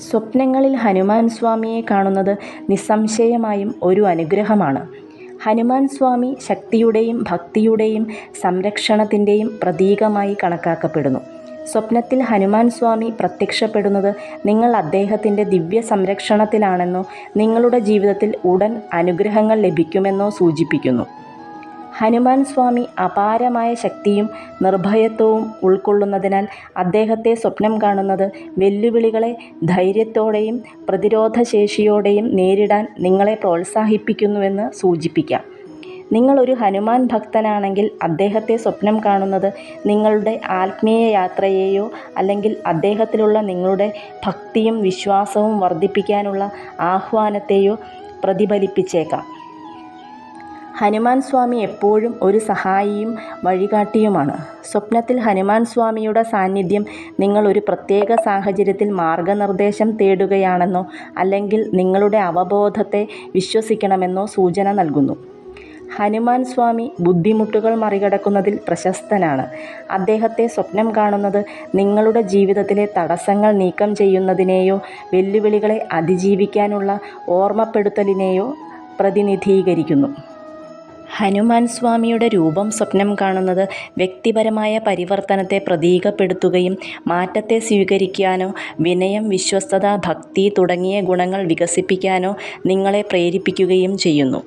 സ്വപ്നങ്ങളിൽ ഹനുമാൻ സ്വാമിയെ കാണുന്നത് നിസ്സംശയമായും ഒരു അനുഗ്രഹമാണ്. ഹനുമാൻ സ്വാമി ശക്തിയുടെയും ഭക്തിയുടെയും സംരക്ഷണത്തിന്റെയും പ്രതീകമായി കണക്കാക്കപ്പെടുന്നു. സ്വപ്നത്തിൽ ഹനുമാൻ സ്വാമി പ്രത്യക്ഷപ്പെടുന്നത് നിങ്ങൾ അദ്ദേഹത്തിന്റെ ദിവ്യ സംരക്ഷണത്തിലാണെന്നോ നിങ്ങളുടെ ജീവിതത്തിൽ ഉടൻ അനുഗ്രഹങ്ങൾ ലഭിക്കുമെന്നോ സൂചിപ്പിക്കുന്നു. ഹനുമാൻ സ്വാമി അപാരമായ ശക്തിയും നിർഭയത്വവും ഉൾക്കൊള്ളുന്നതിനാൽ അദ്ദേഹത്തെ സ്വപ്നം കാണുന്നത് വെല്ലുവിളികളെ ധൈര്യത്തോടെയും പ്രതിരോധശേഷിയോടെയും നേരിടാൻ നിങ്ങളെ പ്രോത്സാഹിപ്പിക്കുന്നുവെന്ന് സൂചിപ്പിക്കാം. നിങ്ങളൊരു ഹനുമാൻ ഭക്തനാണെങ്കിൽ അദ്ദേഹത്തെ സ്വപ്നം കാണുന്നത് നിങ്ങളുടെ ആത്മീയ യാത്രയെയോ അല്ലെങ്കിൽ അദ്ദേഹത്തിലുള്ള നിങ്ങളുടെ ഭക്തിയും വിശ്വാസവും വർദ്ധിപ്പിക്കാനുള്ള ആഹ്വാനത്തെയോ പ്രതിഫലിപ്പിച്ചേക്കാം. ഹനുമാൻ സ്വാമി എപ്പോഴും ഒരു സഹായിയും വഴികാട്ടിയുമാണ്. സ്വപ്നത്തിൽ ഹനുമാൻ സ്വാമിയുടെ സാന്നിധ്യം നിങ്ങൾ ഒരു പ്രത്യേക സാഹചര്യത്തിൽ മാർഗനിർദ്ദേശം തേടുകയാണെന്നോ അല്ലെങ്കിൽ നിങ്ങളുടെ അവബോധത്തെ വിശ്വസിക്കണമെന്നോ സൂചന നൽകുന്നു. ഹനുമാൻ സ്വാമി ബുദ്ധിമുട്ടുകൾ മറികടക്കുന്നതിൽ പ്രശസ്തനാണ്. അദ്ദേഹത്തെ സ്വപ്നം കാണുന്നത് നിങ്ങളുടെ ജീവിതത്തിലെ തടസ്സങ്ങൾ നീക്കം ചെയ്യുന്നതിനെയോ വെല്ലുവിളികളെ അതിജീവിക്കാനുള്ള ഓർമ്മപ്പെടുത്തലിനെയോ പ്രതിനിധീകരിക്കുന്നു. ഹനുമാൻ സ്വാമിയുടെ രൂപം സ്വപ്നം കാണുന്നത് വ്യക്തിപരമായ പരിവർത്തനത്തെ പ്രതീകപ്പെടുത്തുകയും മാറ്റത്തെ സ്വീകരിക്കാനോ വിനയം, വിശ്വസ്തത, ഭക്തി തുടങ്ങിയ ഗുണങ്ങൾ വികസിപ്പിക്കാനോ നിങ്ങളെ പ്രേരിപ്പിക്കുകയും ചെയ്യുന്നു.